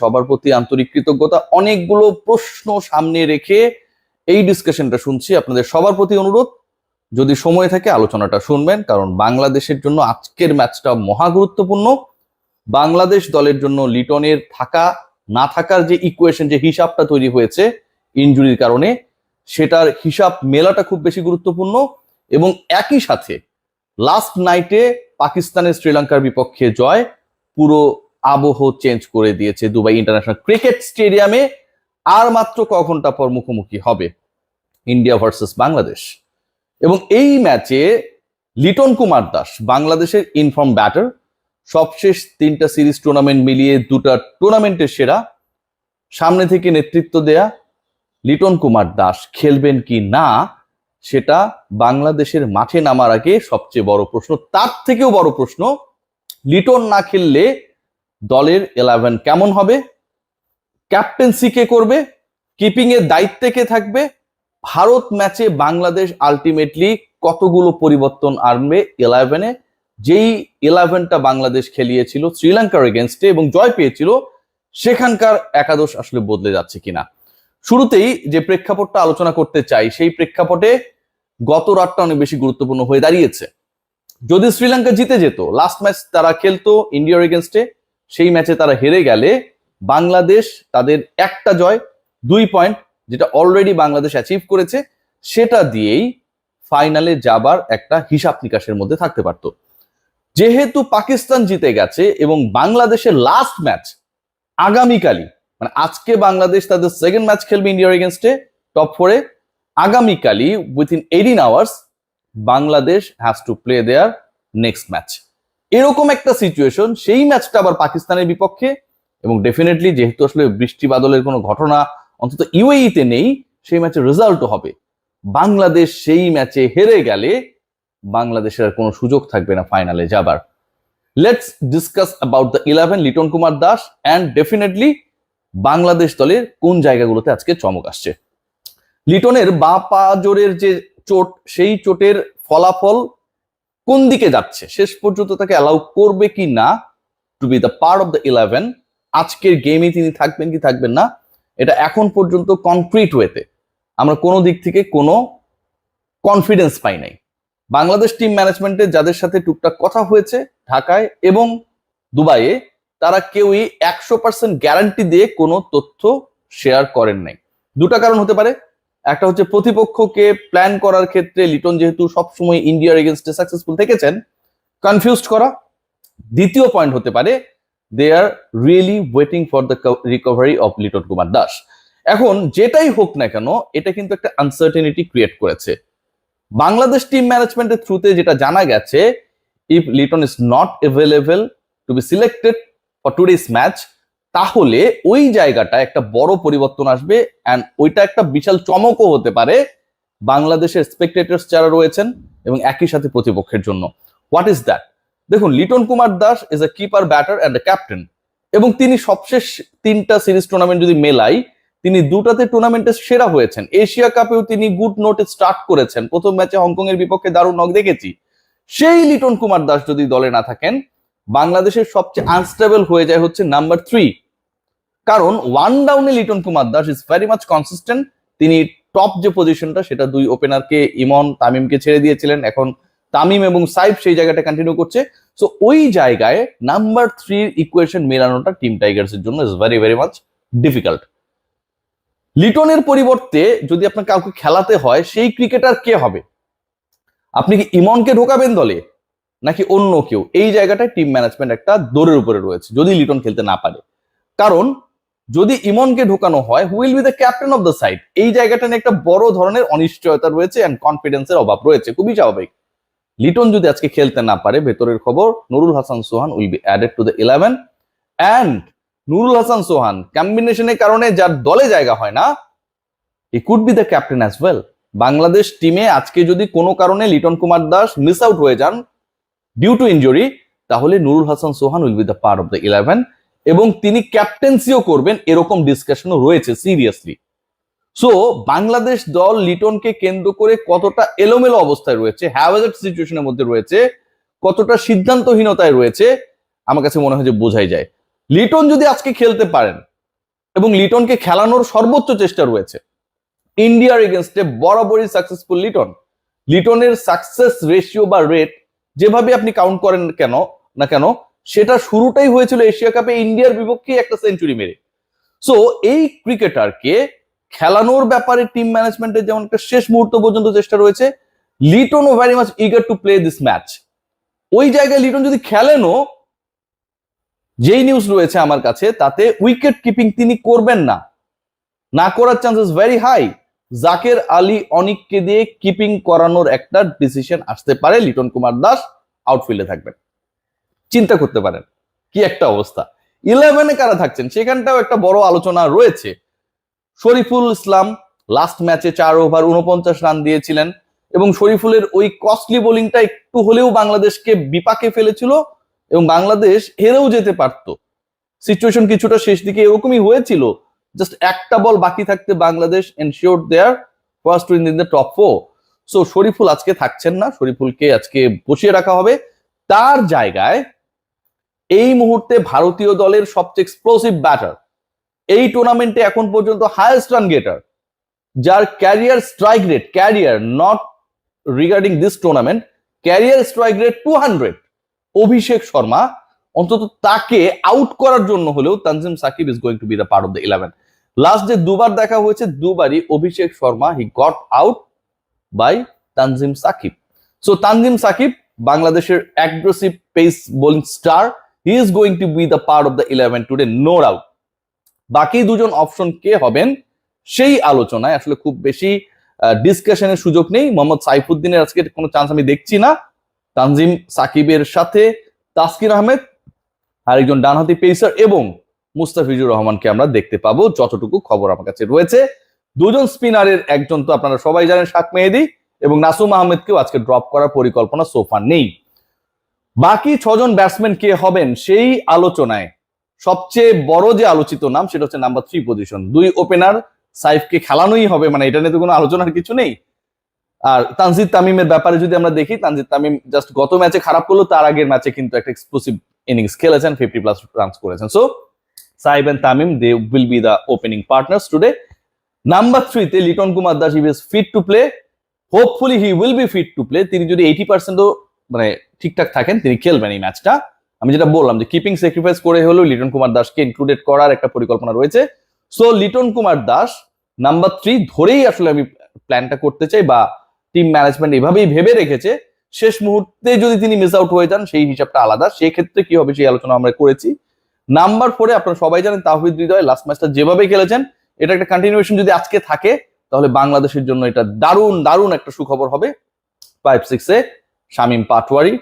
সবার প্রতি আন্তরিক কৃতজ্ঞতা। অনেকগুলো প্রশ্ন সামনে রেখে এই ডিসকাশনটা শুনছি। আপনাদের সবার প্রতি অনুরোধ। যদি সময় থাকে আলোচনাটা শুনবেন, কারণ বাংলাদেশের জন্য আজকের ম্যাচটা মহা গুরুত্বপূর্ণ। বাংলাদেশ দলের জন্য লিটনের থাকা, না থাকার যে ইকুয়েশন যে হিসাবটা তৈরি হয়েছে ইনজুরির কারণে, সেটার হিসাব মেলাটা খুব বেশি গুরুত্বপূর্ণ। এবং একই সাথে লাস্ট নাইটে পাকিস্তানের শ্রীলঙ্কার বিপক্ষে জয়, পুরো আবহ চেঞ্জ করে দিয়েছে দুবাই ইন্টারন্যাশনাল ক্রিকেট স্টেডিয়ামে আর মাত্র ক ঘণ্টা পর মুখোমুখি হবে ইন্ডিয়া ভার্সেস বাংলাদেশ। এবং এই ম্যাচে লিটন কুমার দাস, বাংলাদেশের ইনফর্ম ব্যাটার সবশেষ তিনটা সিরিজ টুর্নামেন্ট মিলিয়ে দুটা টুর্নামেন্টের সেরা। সামনে থেকে নেতৃত্ব দেয়া লিটন কুমার দাস খেলবেন কি না, সেটা বাংলাদেশের মাঠে নামার আগে সবচেয়ে বড় প্রশ্ন, তার থেকেও বড় প্রশ্ন, লিটন না খেললে দলের ইলেভেন কেমন হবে? ক্যাপ্টেন্সি কে করবে? কিপিং এর দায়িত্বে কে থাকবে? ভারত ম্যাচে বাংলাদেশ আলটিমেটলি কতগুলো পরিবর্তন আনবে ইলেভেনে যেই ইলেভেনটা বাংলাদেশ খেলিয়েছিল শ্রীলঙ্কার এগেনস্টে এবং জয় পেয়েছিল, সেখানকার একাদশ আসলে বদলে যাচ্ছে কিনা? শুরুতেই যে প্রেক্ষাপটটা আলোচনা করতে চাই, সেই প্রেক্ষাপটে গত রাতটা অনেক বেশি গুরুত্বপূর্ণ হয়ে দাঁড়িয়েছে। যদি শ্রীলঙ্কা জিতে যেত লাস্ট ম্যাচ তারা খেলতো ইন্ডিয়ার এগেনস্টে সেই ম্যাচে তারা হেরে গেলে বাংলাদেশ তাদের একটা জয়, দুই পয়েন্ট যেটা অলরেডি বাংলাদেশ অ্যাচিভ করেছে, সেটা দিয়েই ফাইনালে যাবার একটা হিসাব নিকাশের মধ্যে থাকতে পারত। যেহেতু পাকিস্তান জিতে গেছে এবং বাংলাদেশের লাস্ট ম্যাচ আগামীকালই মানে আজকে বাংলাদেশ তাদের সেকেন্ড ম্যাচ খেলবে ইন্ডিয়ার এগেনস্টে টপ ফোরে আগামীকালই within eighteen hours Bangladesh has to play their next match এরকম একটা সিচুয়েশন সেই ম্যাচটা আবার পাকিস্তানের বিপক্ষে। এবং ডেফিনেটলি যেহেতু আসলে বৃষ্টি বাদলের কোনো ঘটনা, অন্তত ইউএইতে নেই, সেই ম্যাচের রেজাল্টও হবে। বাংলাদেশ সেই ম্যাচে হেরে গেলে বাংলাদেশের আর কোনো সুযোগ থাকবে না ফাইনালে যাবার। Let's discuss about the eleven Liton Kumar Das and definitely Bangladesh দলের কোন জায়গাগুলোতে আজকে চমক আসছে। লিটনের বা পা জোরের যে চোট, সেই চোটের ফলাফল কোন দিকে যাচ্ছে? শেষ পর্যন্ত তাকে অ্যালাউ করবে কি না? To be the part of the eleven আজকের গেমে তিনি থাকবেন কি থাকবেন না? এটা এখন পর্যন্ত কনক্রিট ওয়েতে আমরা কোনো দিক থেকে কোনো কনফিডেন্স পাই নাই। বাংলাদেশ টিম ম্যানেজমেন্টে যাদের সাথে টুকটাক কথা হয়েছে ঢাকায় এবং দুবাইয়ে, তারা কেউই একশো পার্সেন্ট গ্যারান্টি দিয়ে কোনো তথ্য শেয়ার করেন নাই। দুটা কারণ হতে পারে। একটা হচ্ছে প্রতিপক্ষকে প্ল্যান করার ক্ষেত্রে লিটন যেহেতু সবসময় ইন্ডিয়ার এগেনস্টে সাকসেসফুল থেকেছেন কনফিউজড করা। দ্বিতীয় পয়েন্ট হতে পারে they are really waiting for the recovery of Liton Kumar Das এখন যেটাই হোক না কেন, এটা কিন্তু একটা আনসার্টেনিটি ক্রিয়েট করেছে। বাংলাদেশ টিম ম্যানেজমেন্টের থ্রুতে যেটা জানা গেছে if Liton is not available to be selected for today's match তাহলে ওই জায়গাটা একটা বড় পরিবর্তন আসবে অ্যান্ড ওইটা একটা বিশাল চমকও হতে পারে বাংলাদেশের স্পেকটেটার্স যারা রয়েছেন এবং একই সাথে প্রতিপক্ষের জন্য। হোয়াট ইজ দ্যাট দেখুন, Liton Kumar Das is a keeper batter and a captain এবং তিনি সবশেষ তিনটা সিরিজ টুর্নামেন্ট যদি মেলাই, তিনি দুটাতে টুর্নামেন্টে সেরা হয়েছেন। এশিয়া কাপেও তিনি গুড নোটে স্টার্ট করেছেন। প্রথম ম্যাচে হংকং এর বিপক্ষে দারুণ নক দেখেছি। সেই লিটন কুমার দাস যদি দলে না থাকেন বাংলাদেশের সবচেয়ে আনস্টেবল হয়ে যায় হচ্ছে নাম্বার থ্রি কারণ ওয়ান ডাউনে Liton Kumar Das is very much consistent তিনি টপ যে পজিশনটা সেটা দুই ওপেনারকে ইমন তামিমকে ছেড়ে দিয়েছিলেন। এখন তামিম এবং সাইফ সেই জায়গাটা কন্টিনিউ করছে। সো ওই জায়গায় নাম্বার থ্রির ইকুয়েশন মেলানোটা টিম টাইগার্স এর জন্য is very very much difficult লিটনের পরিবর্তে যদি আপনার কাউকে খেলাতে হয়, সেই ক্রিকেটার কে হবে? আপনি কি ইমনকে ঢোকাবেন দলে? নাকি অন্য কেউ? এই জায়গাটায় টিম ম্যানেজমেন্ট একটা দৌড়ের উপরে রয়েছে, যদি লিটন খেলতে না পারে। কারণ, যদি ইমনকে ঢোকানো হয় will be the captain of the side এই জায়গাটা নিয়ে একটা বড় ধরনের অনিশ্চয়তা রয়েছে অ্যান্ড কনফিডেন্সের অভাব রয়েছে, খুবই স্বাভাবিক। লিটন যদি আজকে খেলতে না পারে, ভেতরের খবর, Nurul Hasan Sohan will be added to the eleven and Nurul Hasan Sohan কম্বিনেশনের কারণে যার দলে জায়গা হয় না he could be the captain as well Bangladesh টিমে আজকে যদি কোনো কারণে লিটন কুমার দাস মিস আউট হয়ে যান ডিউ টু ইঞ্জুরি তাহলে Nurul Hasan Sohan will be the part of the eleven এবং তিনি ক্যাপ্টেন্সিও করবেন এরকম ডিসকাশনও রয়েছে সিরিয়াসলি সো বাংলাদেশ দল লিটনকে কেন্দ্র করে কতটা এলোমেলো অবস্থায় রয়েছে হ্যাভাজার্ড সিচুয়েশনের মধ্যে রয়েছে, কতটা সিদ্ধান্তহীনতায় রয়েছে, আমার কাছে মনে হয় যে বোঝাই যায়। লিটন যদি আজকে খেলতে পারেন এবং লিটনকে খেলানোর সর্বোচ্চ চেষ্টা রয়েছে ইন্ডিয়ার এগেনস্টে বরাবরই সাকসেসফুল লিটন। লিটনের সাকসেস রেশিও বা রেট যেভাবে আপনি কাউন্ট করেন কেন, না কেন, সেটা শুরুটাই হয়েছিল এশিয়া কাপে ইন্ডিয়ার বিপক্ষে একটা সেঞ্চুরি মেরে। সো এই ক্রিকেটারকে খেলানোর ব্যাপারে টিম ম্যানেজমেন্টের যেমন একটা শেষ মুহূর্ত পর্যন্ত চেষ্টা রয়েছে লিটন ও very much eager to play this match ওই জায়গায় লিটন যদি খেলেনও, যেই নিউজ রয়েছে আমার কাছে, তাতে উইকেট কিপিং তিনি করবেন না। না করার chances very high Jaker Ali অনিককে দিয়ে কিপিং করানোর একটা ডিসিশন আসতে পারে লিটন কুমার দাস আউটফিল্ডে থাকবেন। চিন্তা করতে পারেন, কি একটা অবস্থা। ইলেভেনে কারা থাকছেন? সেখানটাও একটা বড় আলোচনা রয়েছে। শরীফুল ইসলাম লাস্ট ম্যাচে চার ওভার উনপঞ্চাশ রান দিয়েছিলেন এবং শরীফুলের ওই কস্টলি বোলিংটা একটু হলেও বাংলাদেশকে বিপাকে ফেলেছিল এবং বাংলাদেশ হেরেও যেতে পারত। সিচুয়েশন কিছুটা শেষ দিকে এরকমই হয়েছিল। জাস্ট একটা বল বাকি থাকতে Bangladesh ensure their first win in the top four so Shoriful আজকে থাকছেন না। শরীফুলকে আজকে বসিয়ে রাখা হবে। তার জায়গায় এই মুহূর্তে ভারতীয় দলের সবচেয়ে এক্সপ্লোসিভ ব্যাটার এই টুর্নামেন্টে এখন পর্যন্ত হায়েস্ট রান গেটার যার career strike rate career not regarding this tournament career strike rate two hundred Abhishek Sharma, অন্তত তাকে আউট করার জন্য হলেও Tanzim Sakib is going to be the part of the eleven last যে দুবার দেখা হয়েছে, দুবারই Abhishek Sharma he got out by Tanzim Sakib so Tanzim Sakib বাংলাদেশের aggressive pace bowling star he is going to be the part of the eleven today no doubt বাকি দুজন option কে হবেন, সেই আলোচনায় আসলে খুব বেশি ডিসকাশনের সুযোগ নেই। মোহাম্মদ সাইফুদ্দিনের আজকে কোনো চান্স আমি দেখছি না। তানজিম সাকিবের সাথে তাসকির আহমেদ, আরেকজন ডানহাতি পেসার এবং মুস্তাফিজুর রহমানকে আমরা দেখতে পাবো। যতটুকু খবর আমার কাছে রয়েছে। দুজন স্পিনারের একজন তো আপনারা সবাই জানেন, শাক মেহেদি এবং নাসুম আহমেদকেও আজকে ড্রপ করার পরিকল্পনা সোফা নেই। বাকি ছজন ব্যাটসম্যান কে হবেন সেই আলোচনায় সবচেয়ে বড় যে আলোচিত নাম সেটা হচ্ছে নাম্বার থ্রি পজিশন দুই ওপেনার সাইফকে খেলানোই হবে মানে এটা নিয়ে তো কোনো আলোচনার কিছু নেই। আর তানজিদ তামিমের ব্যাপারে যদি আমরা দেখি, তানজিদ তামিম জাস্ট গত ম্যাচে খারাপ করল, তার আগের ম্যাচে কিন্তু একটা এক্সক্লুসিভ ইনিংস খেলেছেন ফিফটি প্লাস রানস করেছেন। So Saif and Tamim they will be the opening partners today number থ্রিতে Liton Kumar Das is fit to play hopefully he will be fit to play তিনি যদি এইটি পার্সেন্টও মানে ঠিকঠাক থাকেন, তিনি খেলবেন এই ম্যাচটা আমি যেটা বললাম যে কিপিং স্যাক্রিফাইস করে হলেও লিটন কুমার দাসকে ইনক্লুডেড করার একটা পরিকল্পনা রয়েছে। So Liton Kumar Das number three ধরেই আসলে আমি প্ল্যানটা করতে চাই বা টিম ম্যানেজমেন্ট এভাবেই ভেবে রেখেছে। শেষ মুহূর্তে যদি তিনি মিস আউট হয়ে যান, সেই হিসাবটা আলাদা। সেই ক্ষেত্রে কি হবে সেই আলোচনা আমরা করেছি। নাম্বার ফোরে আপনারা সবাই জানেন তাহিদ হৃদয়, লাস্ট ম্যাচটা যেভাবে খেলেছেন, এটা একটা কন্টিনিউশন যদি আজকে থাকে, তাহলে বাংলাদেশের জন্য এটা দারুণ দারুণ একটা সুখবর হবে। ফাইভ সিক্সে শামীম পাটওয়ারি